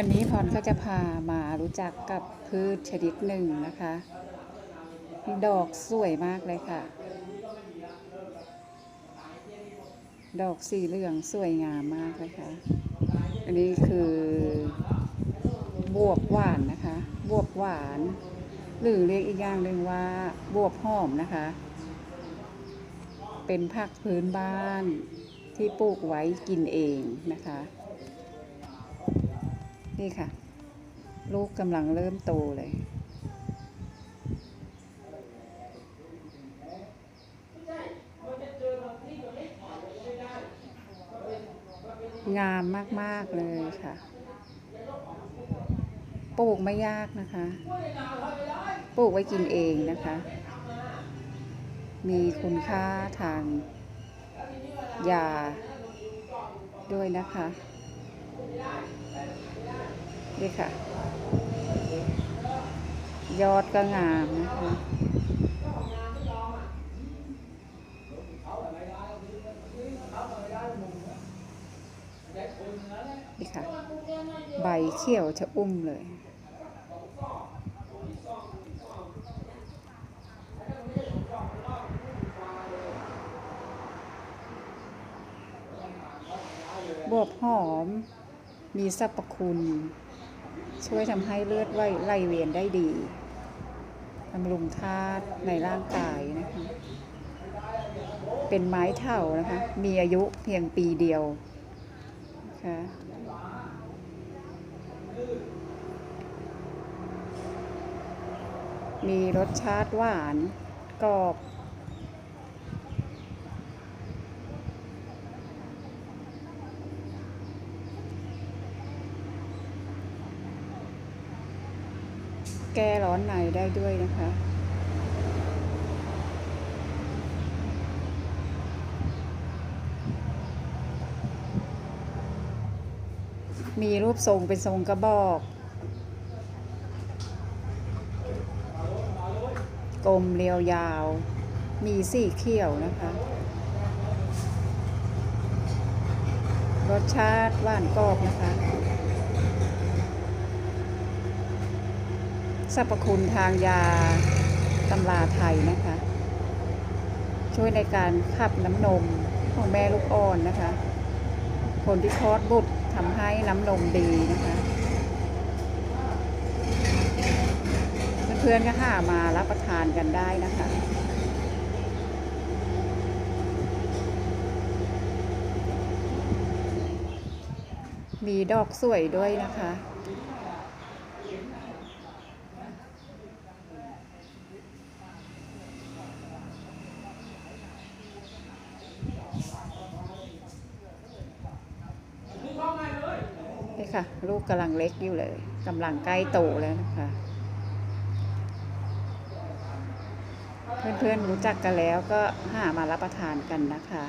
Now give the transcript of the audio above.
วันนี้พรก็จะพามารู้จักกับพืชชนิดหนึ่งนะคะ ดอกสวยมากเลยค่ะ ดอกสีเหลืองสวยงามมากเลยค่ะ อันนี้คือบวบหวานนะคะ บวบหวาน หรือเรียกอีกอย่างหนึ่งว่าบวบหอมนะคะ เป็นผักพื้นบ้านที่ปลูกไว้กินเองนะคะ นี่ค่ะ ลูกกำลังเริ่มโตเลย งามมาก ๆ เลยค่ะ ปลูกไม่ยากนะคะ ปลูกไว้กินเองนะคะ มีคุณค่าทางยาด้วยนะคะ นี่ค่ะ ยอดก็งามนะคะนี่ค่ะ ใบเขียวชะอุ้มเลย บวบหอม มีสรรพคุณ ช่วยทำให้เลือดไหลไหลเวียนได้ดีบำรุงธาตุในร่างกายนะคะ เป็นไม้เถานะคะ มีอายุเพียงปีเดียวนะคะมีรสชาติหวานกรอบ แก้ร้อนในได้ด้วยนะคะ มีรูปทรงเป็นทรงกระบอก กลมเรียวยาว มีสีเขียวนะคะ รสชาติหวานกรอบนะคะ รรพคุณทางยาตำราไทยนะคะ ช่วยในการขับน้ำนมของแม่ลูกอ่อนนะคะ คนที่คลอดบุตรทำให้น้ำนมดีนะคะเพื่อนๆก็หามารับประทานกันได้นะคะมีดอกสวยด้วยนะคะ นี่ค่ะ ลูกกำลังเล็กอยู่เลยกำลังใกล้โตแล้วนะคะ เพื่อนๆรู้จักกันแล้วก็หามารับประทานกันนะคะ